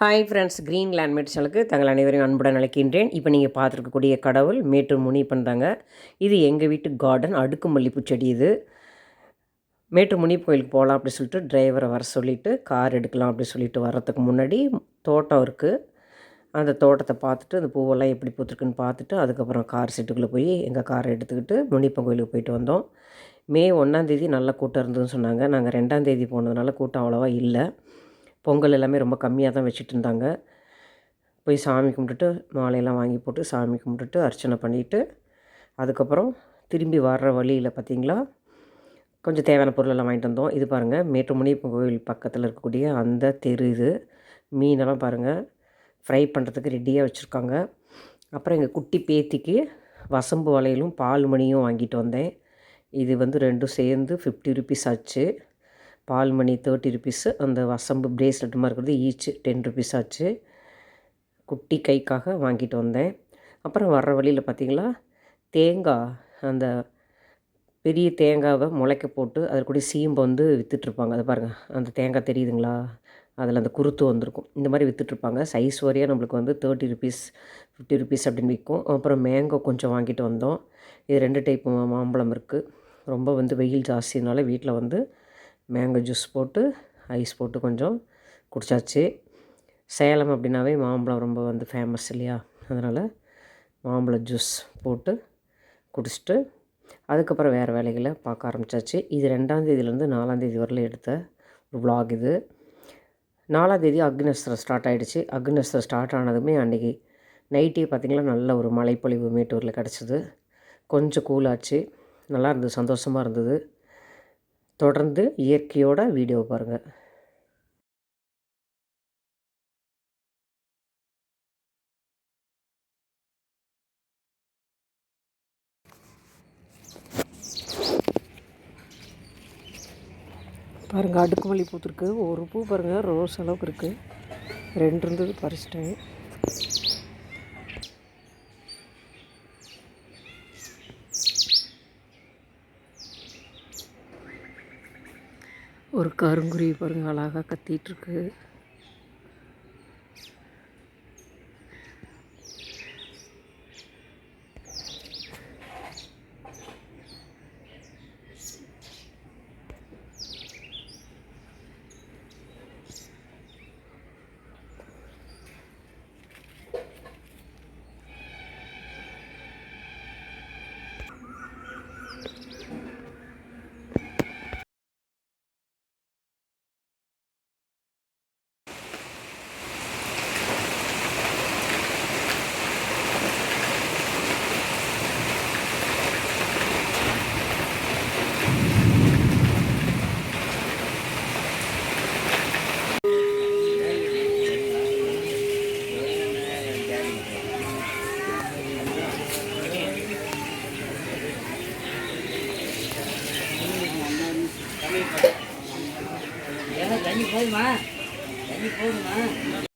Hi friends green land சேனலுக்கு தங்கள் அனைவரையும் அன்புடன் அழைக்கின்றேன். இப்போ நீங்கள் பார்த்துருக்கக்கூடிய கடவுள் மேட்டூர் முனிப்பன் தாங்க இது எங்கள் வீட்டு கார்டன் அடுக்கு மல்லிப்பூ செடி இது. மேட்டூர் முனிப்பு கோயிலுக்கு போகலாம் அப்படி சொல்லிட்டு டிரைவரை வர சொல்லிவிட்டு கார் எடுக்கலாம் அப்படி சொல்லிட்டு வர்றதுக்கு முன்னாடி தோட்டம் இருக்குது அந்த தோட்டத்தை பார்த்துட்டு அந்த பூவெல்லாம் எப்படி பூத்துருக்குன்னு பார்த்துட்டு அதுக்கப்புறம் கார் சீட்டுக்குள்ளே போய் எங்கள் காரை எடுத்துக்கிட்டு முனிப்பன் கோயிலுக்கு போயிட்டு வந்தோம். மே ஒன்றாந்தேதி நல்லா கூட்டம் இருந்ததுன்னு சொன்னாங்க. நாங்கள் ரெண்டாந்தேதி போனதுனால கூட்டம் அவ்வளோவா இல்லை. பொங்கல் எல்லாமே ரொம்ப கம்மியாக தான் வச்சுட்டு இருந்தாங்க. போய் சாமி கும்பிட்டுட்டு மாலையெல்லாம் வாங்கி போட்டு சாமி கும்பிட்டுட்டு அர்ச்சனை பண்ணிவிட்டு அதுக்கப்புறம் திரும்பி வர்ற வழியில் பார்த்திங்களா கொஞ்சம் தேவையான பொருளெல்லாம் வாங்கிட்டு வந்தோம். இது பாருங்கள் மேட்டுமணியப்பன் கோவில் பக்கத்தில் இருக்கக்கூடிய அந்த தெரு இது. மீனெல்லாம் பாருங்கள் ஃப்ரை பண்ணுறதுக்கு ரெடியாக வச்சுருக்காங்க. அப்புறம் எங்கள் குட்டி பேத்திக்கு வசம்பு வளையலும் பால் மணியும் வாங்கிட்டு வந்தேன். இது வந்து ரெண்டும் சேர்ந்து ஃபிஃப்டி ருபீஸ் ஆச்சு. பால் மணி தேர்ட்டி ருபீஸு அந்த வசம்பு ப்ரேஸ்லெட் மாதிரி இருக்கிறது ஈச் டென் ருபீஸ் ஆச்சு. குட்டி கைக்காக வாங்கிட்டு வந்தேன். அப்புறம் வர்ற வழியில் பார்த்திங்களா தேங்காய் அந்த பெரிய தேங்காவை முளைக்க போட்டு அதில் கூட சீம்பு வந்து விற்றுட்ருப்பாங்க அதை பாருங்கள் அந்த தேங்காய் தெரியுதுங்களா? அதில் அந்த குருத்து வந்திருக்கும். இந்த மாதிரி விற்றுட்ருப்பாங்க சைஸ் வரையாக நம்மளுக்கு வந்து தேர்ட்டி ருபீஸ் ஃபிஃப்டி ருபீஸ் அப்படின்னு விற்கும் அப்புறம் மேங்கோ கொஞ்சம் வாங்கிட்டு வந்தோம். இது ரெண்டு டைப் மாம்பழம் இருக்குது ரொம்ப வந்து வெயில் ஜாஸ்தினால வீட்டில் வந்து மேங்கோ ஜூஸ் போட்டு ஐஸ் போட்டு கொஞ்சம் குடித்தாச்சு சேலம் அப்படின்னாவே மாம்பழம் ரொம்ப வந்து ஃபேமஸ் இல்லையா? அதனால் மாம்பழ ஜூஸ் போட்டு குடிச்சிட்டு அதுக்கப்புறம் வேறு வேலைகளை பார்க்க ஆரம்பித்தாச்சு இது ரெண்டாந்தேதியிலேருந்து நாலாந்தேதி வரல எடுத்த ஒரு விலாக் இது. நாலாந்தேதி அக்னஸ்திரம் ஸ்டார்ட் ஆகிடுச்சு அக்னஸ்திரம் ஸ்டார்ட் ஆனதுமே அன்றைக்கி நைட்டே பார்த்திங்கன்னா நல்ல ஒரு மழைப்பொழிவு மேட்டூரில் கிடச்சிது. கொஞ்சம் கூலாச்சு நல்லா இருந்தது சந்தோஷமாக இருந்தது. தொடர்ந்து இயற்கையோட வீடியோ பாருங்கள் பாருங்கள் அடுக்குமல்லி பூத்துருக்கு. ஒரு பூ பாருங்கள் ரோஸ் அளவுக்கு இருக்குது ரெண்டு இருந்தது பறிச்சிட்டேன். ஒரு கருங்குருவி பாருங்கள் அழகாக கத்திகிட்ருக்கு தண்ணி போதுமா தண்ணி போதுமா